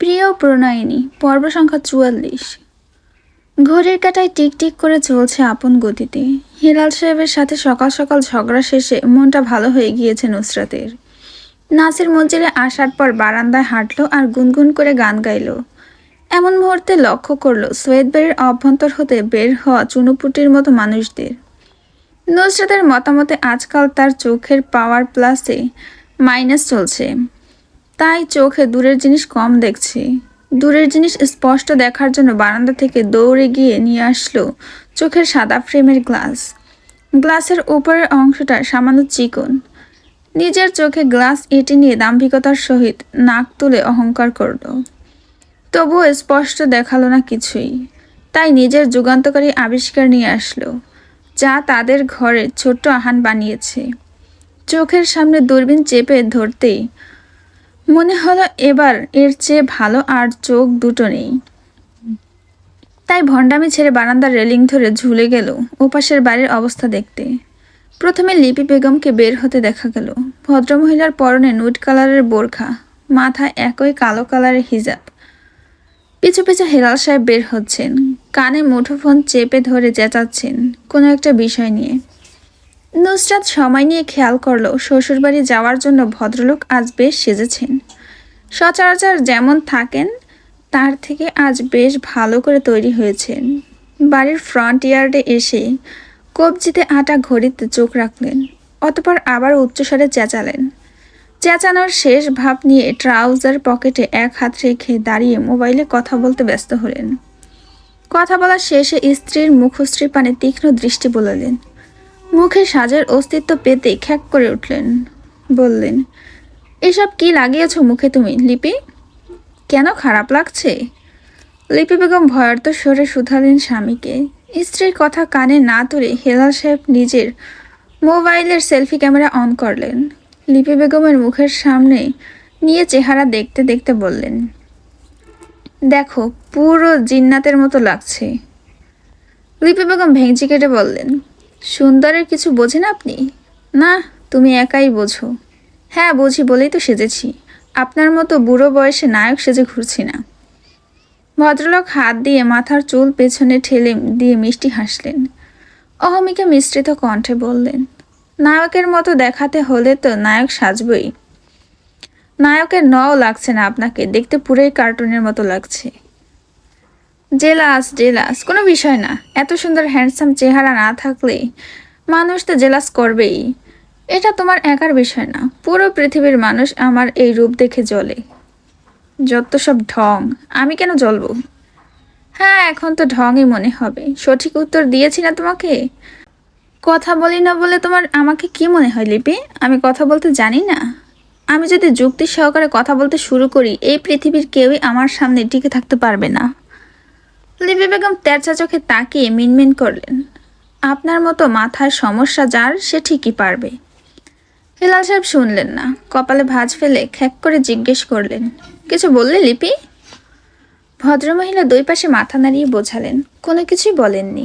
প্রিয় প্রণয়িনী, পর্ব সংখ্যা চুয়াল্লিশ। ঘড়ির কাঁটায় টিকটিক করে চলছে আপন গতিতে। হিলাল সাহেবের সাথে সকাল সকাল ঝগড়া শেষে মনটা ভালো হয়ে গিয়েছে নুসরাতের। নাসির মঞ্জিলে আসার পর বারান্দায় হাঁটলো আর গুনগুন করে গান গাইল। এমন মুহূর্তে লক্ষ্য করল সৈয়দ অভ্যন্তর হতে বের হওয়া চুনুপুটির মতো মানুষদের। নুসরাতের মতামতে আজকাল তার চোখের পাওয়ার প্লাসে মাইনাস চলছে। তাই চোখে দূরের জিনিস কম দেখছে। দূরের জিনিস স্পষ্ট দেখার জন্য বারান্দা থেকে দৌড়ে গিয়ে নিয়ে আসলো চোখের সাদা ফ্রেমের গ্লাস। গ্লাসের উপরের অংশটা সামান্য চিকন। নিজের চোখে গ্লাস এঁটে নিয়ে দাম্ভিকতার সহিত নাক তুলে অহংকার করল। তবুও স্পষ্ট দেখাল না কিছুই। তাই নিজের যুগান্তকারী আবিষ্কার নিয়ে আসলো, যা তাদের ঘরে ছোট্ট আহান বানিয়েছে। চোখের সামনে দূরবীন চেপে ধরতেই মনে হলো এবার এর চেয়ে ভালো আর চোখ দুটো নেই। তাই ভণ্ডামি ছেড়ে বারান্দার রেলিং ধরে ঝুলে গেল ওপাশের বাড়ির অবস্থা দেখতে। প্রথমে লিপি বেগমকে বের হতে দেখা গেল। ভদ্রমহিলার পরনে নুট কালারের বোরখা মাথায় একই কালো কালারের হিজাব। পিছু পিছু হেলাল সাহেব বের হচ্ছেন, কানে মুঠোফোন চেপে ধরে চেঁচাচ্ছেন কোনো একটা বিষয় নিয়ে। নুসরাত সময় নিয়ে খেয়াল করল, শ্বশুরবাড়ি যাওয়ার জন্য ভদ্রলোক আজ বেশ সেজেছেন। সচরাচর যেমন থাকেন, তার থেকে আজ বেশ ভালো করে তৈরি হয়েছেন। বাড়ির ফ্রন্ট ইয়ার্ডে এসে কবজিতে আটা ঘড়িতে চোখ রাখলেন, অতপর আবার উচ্চস্বরে চেঁচালেন। চেঁচানোর শেষ ভাব নিয়ে ট্রাউজার পকেটে এক হাত রেখে দাঁড়িয়ে মোবাইলে কথা বলতে ব্যস্ত হলেন। কথা বলার শেষে স্ত্রীর মুখশ্রী পানে তীক্ষ্ণ দৃষ্টি বললেন। মুখে সাজের অস্তিত্ব পেতে খ্যাক করে উঠলেন, বললেন, এসব কি লাগিয়েছ মুখে তুমি, লিপি? কেন খারাপ লাগছে? লিপি বেগম ভয়ার্ত স্বরে শুধালেন স্বামীকে। স্ত্রীর কথা কানে না তুলে হেলাল সাহেব নিজের মোবাইলের সেলফি ক্যামেরা অন করলেন। লিপি বেগমের মুখের সামনে নিয়ে চেহারা দেখতে দেখতে বললেন, দেখো, পুরো জিন্নাতের মতো লাগছে। লিপি বেগম ভেঙচি কেটে বললেন সুন্দরের কিছু বোঝেন আপনি? না, তুমি একাই বোঝো। হ্যাঁ বুঝি বলেই তো সেজেছি। আপনার মতো বুড়ো বয়সে নায়ক সেজে ঘুরছি না। ভদ্রলোক হাত দিয়ে মাথার চুল পেছনে ঠেলে দিয়ে মিষ্টি হাসলেন। অহমিকা মিশ্রিত কণ্ঠে বললেন, নায়কের মতো দেখাতে হলে তো নায়ক সাজবই। নায়কের নও লাগছে না আপনাকে, দেখতে পুরোই কার্টুনের মতো লাগছে। Jealous jealous. কোনো বিষয় না। এত সুন্দর হ্যান্ডসাম চেহারা না থাকলে মানুষ তো জেলাস করবেই। এটা তোমার একার বিষয় না। পুরো পৃথিবীর মানুষ আমার এই রূপ দেখে জ্বলে। যত সব ঢং। আমি কেন জ্বলবো? হ্যাঁ এখন তো ঢংই মনে হবে। সঠিক উত্তর দিয়েছি না তোমাকে? কথা বলি না বলে তোমার আমাকে কি মনে হয়, লিপি? আমি কথা বলতে জানি না। আমি যদি যুক্তি সহকারে কথা বলতে শুরু করি, এই পৃথিবীর কেউই আমার সামনে টিকে থাকতে পারবে না। লিপি বেগম তেরচা চোখে তাকিয়ে মিনমিন করলেন। আপনার মতো মাথায় সমস্যা যার, সে ঠিকই পারবে। হেলাল সাহেব শুনলেন না, কপালে ভাঁজ ফেলে খ্যাক করে জিজ্ঞেস করলেন, কিছু বললে লিপি? ভদ্রমহিলা দুই পাশে মাথা নাড়িয়ে বোঝালেন, কোনো কিছুই বলেননি।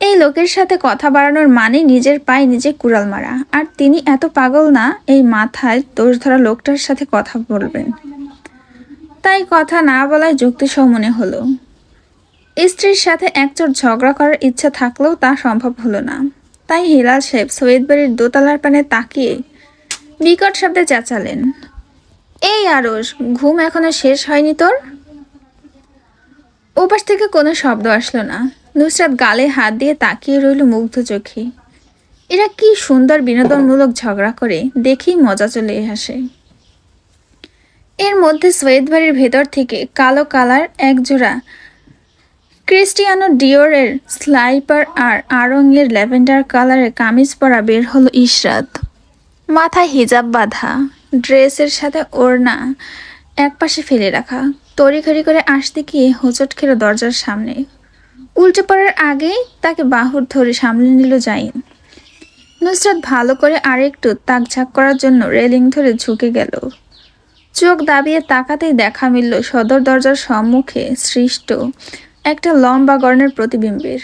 এই লোকের সাথে কথা বাড়ানোর মানে নিজের পায়ে নিজে কুড়াল মারা, আর তিনি এত পাগল না, এই মাথায় দোষ ধরা লোকটার সাথে কথা বলবেন। তাই কথা না বলায় যুক্তিসহ মনে হলো। স্ত্রীর সাথে একচোট ঝগড়া করার ইচ্ছা থাকলেও তা সম্ভব হলো না। তাই হিলাল সাহেব সৈয়দ বাড়ির দোতলার পানে তাকিয়ে বিকট শব্দে চেঁচালেন। এই আরস ঘুম এখনও শেষ হয়নি তোর? ওপাশ থেকে কোনো শব্দ আসলো না। নুসরাত গালে হাত দিয়ে তাকিয়ে রইল মুগ্ধ চোখে। এরা কি সুন্দর বিনোদনমূলক ঝগড়া করে, দেখেই মজা চলে আসে। এর মধ্যে সৈয়দ বাড়ির ভেতর থেকে কালো কালার একজোড়া ক্রিস্টিয়ানো ডিওরের স্লাইপার আর আড়ঙের ল্যাভেন্ডার কালারের কামিজ পরা বের হলো ইশরাত। মাথায় হিজাব বাঁধা, ড্রেসের সাথে ওড়না একপাশে ফেলে রাখা, তড়িঘড়ি করে আসতে গিয়ে হোঁচট খেলো দরজার সামনে। উল্টে পড়ার আগেই তাকে বাহুর ধরে সামলে নিল জাইন। নুসরাত ভালো করে আরেকটু তাকঝাক করার জন্য রেলিং ধরে ঝুঁকে গেল। চোখ দাবিয়ে তাকাতেই দেখা মিলল সদর দরজার সম্মুখে সৃষ্ট একটা লম্বা গর্ণের প্রতিবিম্বের।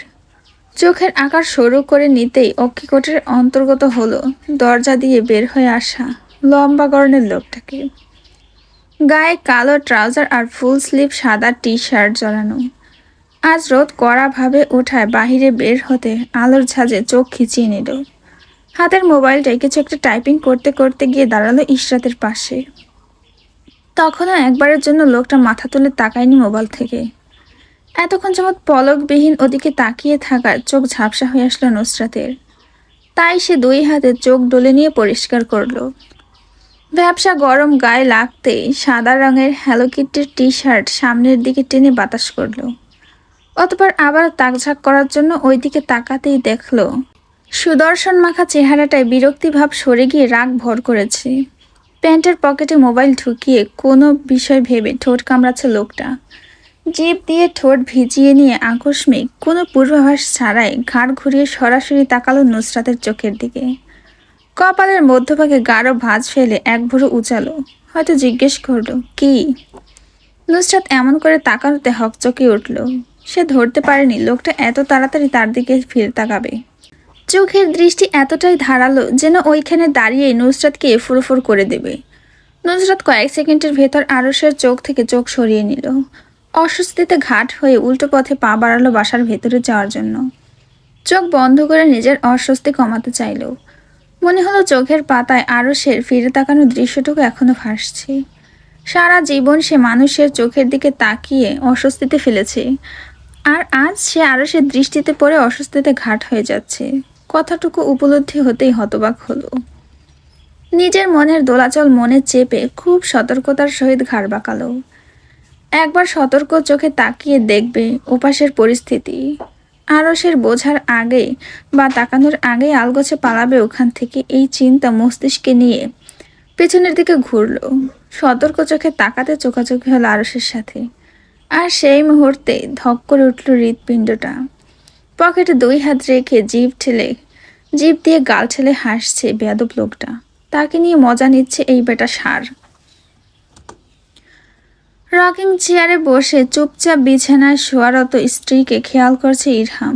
চোখের আকার সরু করে নিতেই অক্ষিকোটের অন্তর্গত হলো দরজা দিয়ে বের হয়ে আসা লম্বা গর্ণের লোকটাকে। গায়ে কালো ট্রাউজার আর ফুল স্লিভ সাদা টি শার্ট জড়ানো। আজ রোদ কড়াভাবে ওঠায় বাহিরে বের হতে আলোর ঝাঁজে চোখ খিচিয়ে নিল। হাতের মোবাইলটায় কিছু একটা টাইপিং করতে করতে গিয়ে দাঁড়াল ইশরাতের পাশে। তখনও একবারের জন্য লোকটা মাথা তুলে তাকায়নি মোবাইল থেকে। এতক্ষণ যেমন পলকবিহীন ওদিকে তাকিয়ে থাকার চোখ ঝাপসা হয়ে আসলো নুসরাতের। তাই সে দুই হাতে চোখ ডলে নিয়ে পরিষ্কার করল। ব্যবসা গরম গায়ে লাগতে সাদা রঙের হ্যালো কিটির টি শার্ট সামনের দিকে টেনে বাতাস করল। অতপর আবার তাকঝাক করার জন্য ওই দিকে তাকাতেই দেখল, সুদর্শন মাখা চেহারাটায় বিরক্তিভাব সরে গিয়ে রাগ ভর করেছে। প্যান্টের পকেটে মোবাইল ঢুকিয়ে কোনো বিষয় ভেবে ঠোঁট কামড়াচ্ছে লোকটা। জিপ দিয়ে ঠোঁট ভিজিয়ে নিয়ে আকস্মিক কোনো পূর্বাভাস ছাড়াই ঘাড় ঘুরিয়ে সরাসরি তাকালো নুসরাতের চোখের দিকে। কপালের মধ্যভাগে গাঢ় ভাঁজ ফেলে এক ভুরু উচালো। হয়তো জিজ্ঞেস করল, কি? নুসরাত এমন করে তাকানোতে হকচকে উঠল। সে ধরতে পারেনি, লোকটা এত তাড়াতাড়ি তার দিকে ফিরে তাকাবে। চোখের দৃষ্টি এতটাই ধারালো যেন ওইখানে দাঁড়িয়ে নুসরাতকে ফুরফুর করে দেবে। নুসরাত কয়েক সেকেন্ডের ভেতর আরসের চোখ থেকে চোখ সরিয়ে নিল। অস্বস্তিতে ঘাট হয়ে উল্টো পথে পা বাড়ালো বাসার ভেতরে যাওয়ার জন্য। চোখ বন্ধ করে নিজের অস্বস্তি কমাতে চাইল। মনে হলো চোখের পাতায় আরসের ফিরে তাকানো দৃশ্যটুকু এখনও ভাসছে। সারা জীবন সে মানুষের চোখের দিকে তাকিয়ে অস্বস্তিতে ফেলেছে। আর আজ সে আরসের দৃষ্টিতে পড়ে অস্বস্তিতে ঘাট হয়ে যাচ্ছে। কথাটুকু উপলব্ধি হতেই হতবাক হলো। নিজের মনের দোলাচল মনে চেপে খুব সতর্কতার সহিত ঘাড় বাঁকালো। একবার সতর্ক চোখে তাকিয়ে দেখবে ওপাশের পরিস্থিতি। আরসের বোঝার আগে বা তাকানোর আগে আলগোছে পালাবে ওখান থেকে এই চিন্তা মস্তিষ্কে নিয়ে পেছনের দিকে ঘুরল। সতর্ক চোখে তাকাতে চোখাচোখি হলো আরসের সাথে। আর সেই মুহূর্তে ধক করে উঠল হৃৎপিণ্ডটা। পকেটে দুই হাত রেখে জিভ ঠেলে জিভ দিয়ে গাল ঠেলে হাসছে বেয়াদব লোকটা। তাকে নিয়ে মজা নিচ্ছে এই বেটা সার। রকিং চেয়ারে বসে চুপচাপ বিছানায় শোয়ারত স্ত্রীকে খেয়াল করছে ইরহাম।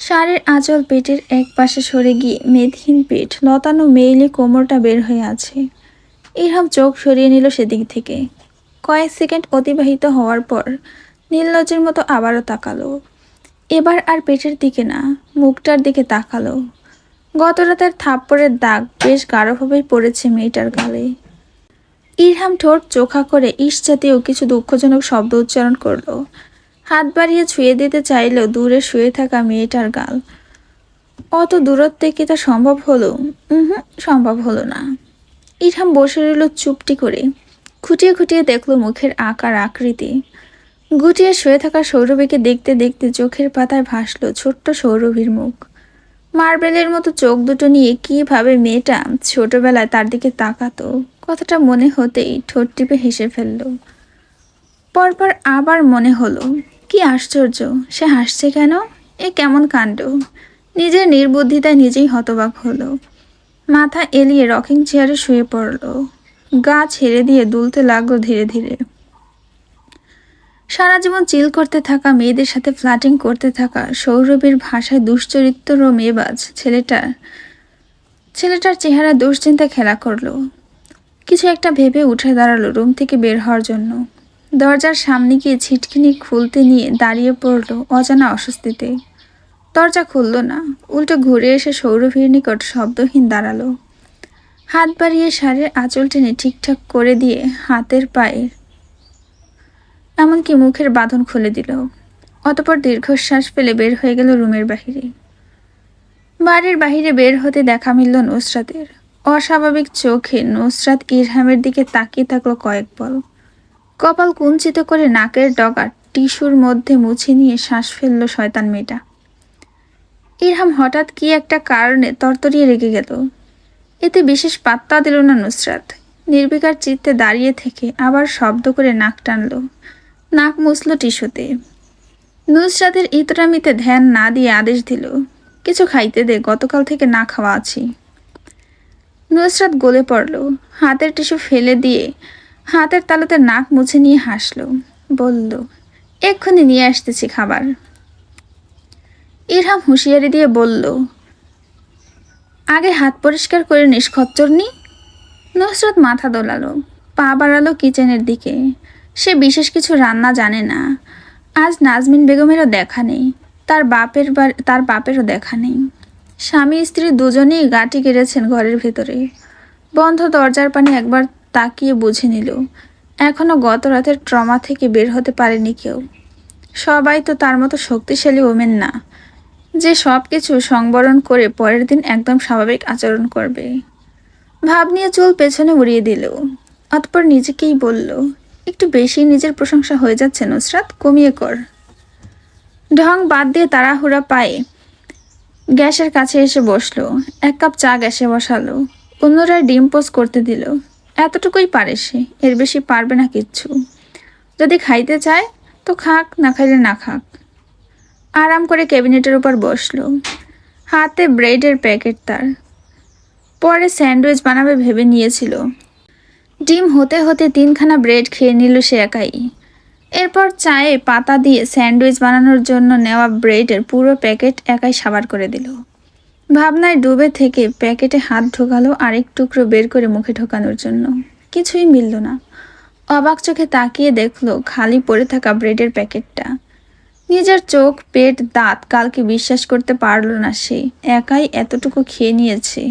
শাড়ির আঁচল পেটের এক পাশে সরে গিয়ে মেদহীন পেট, লতানো মেইলে কোমরটা বের হয়ে আছে। ইরহাম চোখ সরিয়ে নিল সেদিক থেকে। কয়েক সেকেন্ড অতিবাহিত হওয়ার পর নীললজ্জের মতো আবারও তাকালো। এবার আর পেটের দিকে না, মুখটার দিকে তাকালো। গত রাতের থাপ্পড়ের দাগ বেশ গাঢ়ভাবেই পড়েছে মেয়েটার গালে। ইরহাম ঠোঁট চোখা করে ইস জাতীয় কিছু দুঃখজনক শব্দ উচ্চারণ করল। হাত বাড়িয়ে ছুঁয়ে দিতে চাইলেও দূরে শুয়ে থাকা মেয়েটার গাল। অত দূরত্বে কি তা সম্ভব হলো? হুম সম্ভব হলো না। ইরহাম বসে রইল চুপটি করে। খুঁটিয়ে খুঁটিয়ে দেখল মুখের আকার আকৃতি। গুটিয়ে শুয়ে থাকা সৌরভীকে দেখতে দেখতে চোখের পাতায় ভাসলো ছোট্ট সৌরভীর মুখ। মার্বেলের মতো চোখ দুটো নিয়ে কীভাবে মেয়েটা ছোটবেলায় তার দিকে তাকাতো, কথাটা মনে হতেই ঠোঁট টিপে হেসে ফেলল। পরপর আবার মনে হলো, কি আশ্চর্য, সে হাসছে কেন? এ কেমন কাণ্ড। নিজের নির্বুদ্ধিতায় নিজেই হতবাক হলো। মাথা এলিয়ে রকিং চেয়ারে শুয়ে পড়ল। গা ছেড়ে দিয়ে দুলতে লাগল ধীরে ধীরে। সারা জীবন চিল করতে থাকা, মেয়েদের সাথে ফ্ল্যাটিং করতে থাকা, সৌরভীর ভাষায় দুশ্চরিত্র মেয়েবাজ ছেলেটার ছেলেটার চেহারা দুশ্চিন্তা খেলা করল। কিছু একটা ভেবে উঠে দাঁড়াল রুম থেকে বের হওয়ার জন্য। দরজার সামনে গিয়ে ছিটকিনি খুলতে নিয়ে দাঁড়িয়ে পড়ল অজানা অস্বস্তিতে। দরজা খুলল না, উল্টো ঘুরে এসে সৌরভীর নিকট শব্দহীন দাঁড়াল। হাত বাড়িয়ে শাড়ির আঁচল টেনে ঠিকঠাক করে দিয়ে হাতের পায়ে এমনকি মুখের বাঁধন খুলে দিল অতপর দীর্ঘশ্বাস ফেলে বের হয়ে গেল রুমের বাহিরে। বাড়ির বাহিরে বের হতে দেখা মিলল নুসরাতের। অস্বাভাবিক চোখে নুসরাত ইরহামের দিকে তাকিয়ে থাকল কয়েক পল কপাল কুঞ্চিত করে নাকের ডগা টিস্যুর মধ্যে মুছে নিয়ে শ্বাস ফেলল শয়তান মেয়েটা। ইরহাম হঠাৎ কি একটা কারণে তরতরিয়ে রেগে গেল। এতে বিশেষ পাত্তা দিল না নুসরাত। নির্বিকার চিত্তে দাঁড়িয়ে থেকে আবার শব্দ করে নাক টানলো। নাক মুছল টিস্যুতে। নুসরাতের ইতরামিতে ধ্যান না দিয়ে আদেশ দিল, কিছু খাইতে দে, গতকাল থেকে না খাওয়া আছি। নুসরাত গলে পড়ল, হাতের টিস্যু ফেলে দিয়ে হাতের তালুতে নাক মুছে নিয়ে হাসলো, বলল, এক্ষুনি নিয়ে আসতেছি খাবার। ইরহাম হুঁশিয়ারি দিয়ে বলল, আগে হাত পরিষ্কার করে নিস খচ্চরনি নুসরাত মাথা দোলালো, পা বাড়ালো কিচেনের দিকে। সে বিশেষ কিছু রান্না জানে না। আজ নাজমিন বেগমেরও দেখা নেই। তার বাপের তার বাপেরও দেখা নেই। স্বামী, স্ত্রী দুজনেই গাটি কেড়েছেন ঘরের ভেতরে। বন্ধ দরজার পানে একবার তাকিয়ে বুঝে নিল এখনও গত রাতের ট্রমা থেকে বের হতে পারেনি কেউ। সবাই তো তার মতো শক্তিশালী ওমেন না, যে সব কিছু সংবরণ করে পরের দিন একদম স্বাভাবিক আচরণ করবে। ভাব নিয়ে চুল পেছনে উড়িয়ে দিল, অতপর নিজেকেই বলল একটু বেশি নিজের প্রশংসা হয়ে যাচ্ছে, নুসরাত। কমিয়ে কর। ঢং বাদ দিয়ে তাড়াহুড়া পায়ে গ্যাসের কাছে এসে বসল। এক কাপ চা গ্যাসে বসালো। অন্যরা ডিম পোস্ট করতে দিল। এতটুকুই পারে সে, এর বেশি পারবে না কিচ্ছু। যদি খাইতে চায়, তো খাক, না খাইলে না খাক। আরাম করে ক্যাবিনেটের উপর বসল। হাতে ব্রেডের প্যাকেট তার। পরে স্যান্ডউইচ বানাবে ভেবে নিয়েছিল। ডিম হতে হতে তিনখানা ব্রেড খেয়ে নিল সে একাই। এরপর চায়ে পাতা দিয়ে স্যান্ডউইচ বানানোর জন্য নেওয়া ব্রেডের পুরো প্যাকেট একাই সাবার করে দিল। ভাবনায় ডুবে থেকে প্যাকেটে হাত ঢোকালো আরেক টুকরো বের করে মুখে ঢোকানোর জন্য। কিছুই মিলল না। অবাক চোখে তাকিয়ে দেখল খালি পড়ে থাকা ব্রেডের প্যাকেটটা। নিজের চোখ, পেট, দাঁত কালকে বিশ্বাস করতে পারল না সে। একাই এতটুকু খেয়ে নিয়েছে।